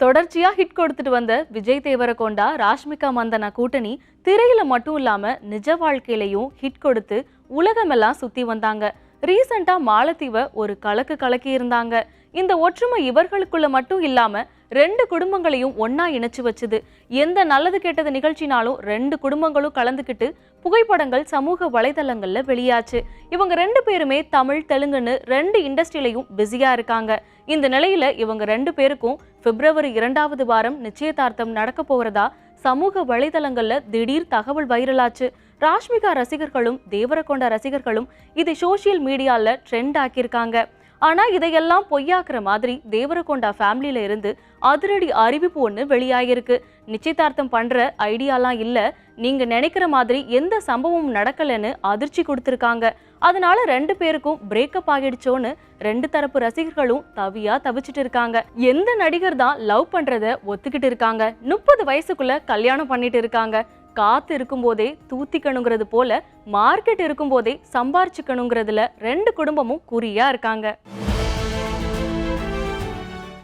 தொடர்ச்சியா ஹிட் கொடுத்துட்டு வந்த விஜய் தேவரகொண்டா ராஷ்மிகா மந்தனா கூட்டணி திரையில மட்டும் இல்லாம நிஜ வாழ்க்கையிலையும் ஹிட் கொடுத்து உலகமெல்லாம் சுத்தி வந்தாங்க. ரீசண்டா மாலத்தீவை ஒரு கலக்கு கலக்கி இருந்தாங்க இந்த ஒற்றுமை இவர்களுக்குள்ள மட்டும் இல்லாம ரெண்டு குடும்பங்களையும் ஒன்னா இணைச்சு வச்சுது. எந்த நல்லது கெட்டது நிகழ்ச்சினாலும் ரெண்டு குடும்பங்களும் கலந்துக்கிட்டு புகைப்படங்கள் சமூக வலைதளங்கள்ல வெளியாச்சு. இவங்க ரெண்டு பேருமே தமிழ் தெலுங்குன்னு ரெண்டு இண்டஸ்ட்ரியிலையும் பிஸியா இருக்காங்க. இந்த நிலையில இவங்க ரெண்டு பேருக்கும் பிப்ரவரி இரண்டாவது வாரம் நிச்சயதார்த்தம் நடக்க போகிறதா சமூக வலைதளங்கள்ல திடீர் தகவல் வைரலாச்சு. ராஷ்மிகா ரசிகர்களும் தேவரகொண்ட ரசிகர்களும் இதை சோஷியல் மீடியால ட்ரெண்ட் ஆக்கியிருக்காங்க. ஆனால் இதையெல்லாம் பொய்யாக்குற மாதிரி தேவரகொண்டா ஃபேமிலியில இருந்து அதிரடி அறிவிப்பு ஒன்று வெளியாகிருக்கு நிச்சயதார்த்தம் பண்ற ஐடியாலாம் இல்லை. நீங்க நினைக்கிற மாதிரி எந்த சம்பவமும் நடக்கலைன்னு அதிர்ச்சி கொடுத்துருக்காங்க. அதனால ரெண்டு பேருக்கும் பிரேக்கப் ஆகிடுச்சோன்னு ரெண்டு தரப்பு ரசிகர்களும் தவியா தவிச்சிட்டு இருக்காங்க. எந்த நடிகர் தான் லவ் பண்றத ஒத்துக்கிட்டு இருக்காங்க. முப்பது வயசுக்குள்ள கல்யாணம் பண்ணிட்டு இருக்காங்க. காத்து இருக்கும்போதே தூத்திக்கணுங்கிறது போல மார்க்கெட் இருக்கும்போதே சம்பாரிச்சுக்கணுங்கிறதுல ரெண்டு குடும்பமும் குறியா இருக்காங்க.